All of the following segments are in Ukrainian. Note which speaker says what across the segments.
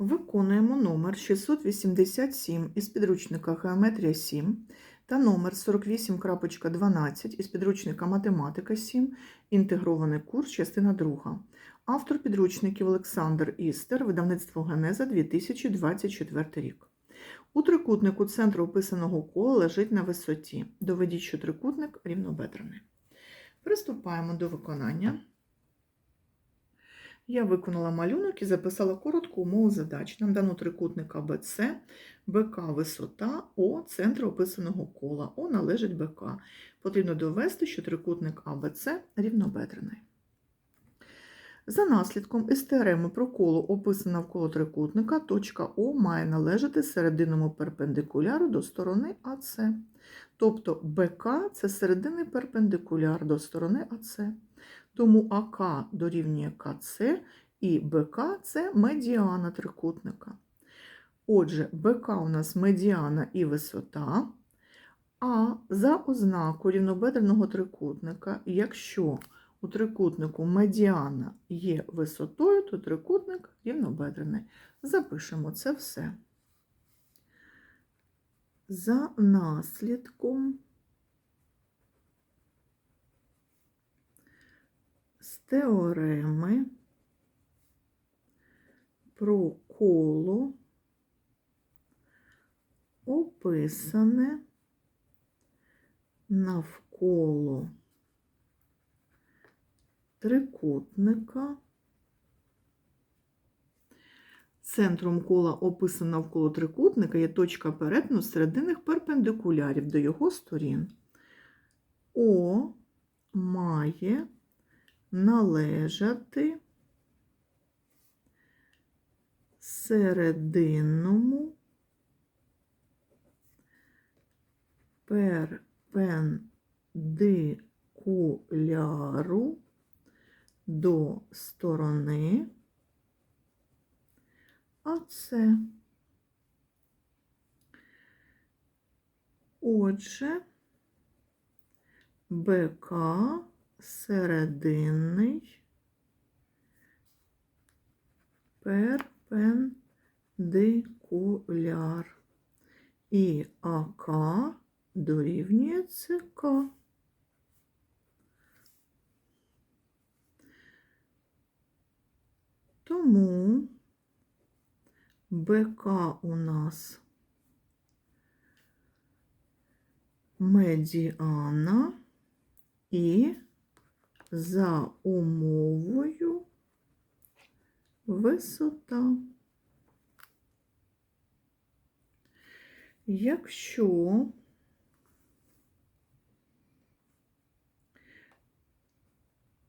Speaker 1: Виконуємо номер 687 із підручника Геометрія 7 та номер 48.12 із підручника Математика 7, інтегрований курс, частина 2. Автор підручників Олександр Істер, видавництво Генеза 2024 рік. У трикутнику центру описаного кола лежить на висоті. Доведіть, що трикутник рівнобедрений. Приступаємо до виконання. Я виконала малюнок і записала коротку умову задач. Нам дано трикутник АБЦ, БК висота, О центр описаного кола. О належить БК. Потрібно довести, що трикутник АБЦ рівнобедрений. За наслідком із теореми про коло, описане навколо трикутника, точка О має належати серединному перпендикуляру до сторони АЦ. Тобто БК це серединний перпендикуляр до сторони АЦ. Тому АК дорівнює КЦ і БК це медіана трикутника. Отже, БК у нас медіана і висота, а за ознаку рівнобедреного трикутника, якщо у трикутнику медіана є висотою, то трикутник рівнобедрений. Запишемо це все. За наслідком теореми про коло описане навколо трикутника. Центром кола описано навколо трикутника є точка перетину серединних перпендикулярів до його сторін. О має належати серединному перпендикуляру до сторони АЦ. Отже, БК серединний перпендикуляр і АК дорівнює ЦК. Тому БК у нас медіана і за умовою висота. Якщо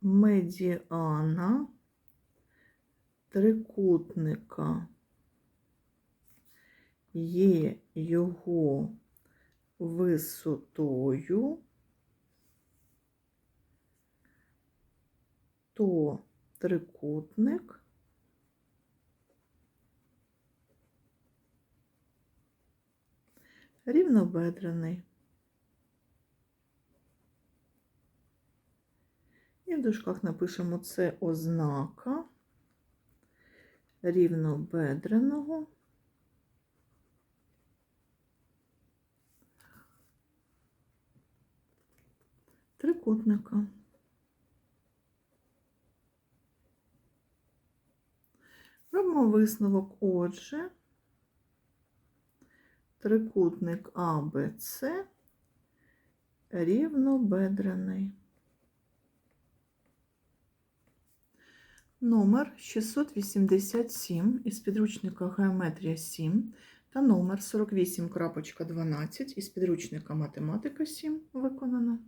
Speaker 1: медіана трикутника є його висотою, то трикутник рівнобедрений. І в дужках напишемо це ознака рівнобедреного трикутника. Робимо висновок, отже, трикутник АБЦ рівнобедрений. Номер 687 із підручника Геометрія 7 та номер 48.12 із підручника Математика 7 виконано.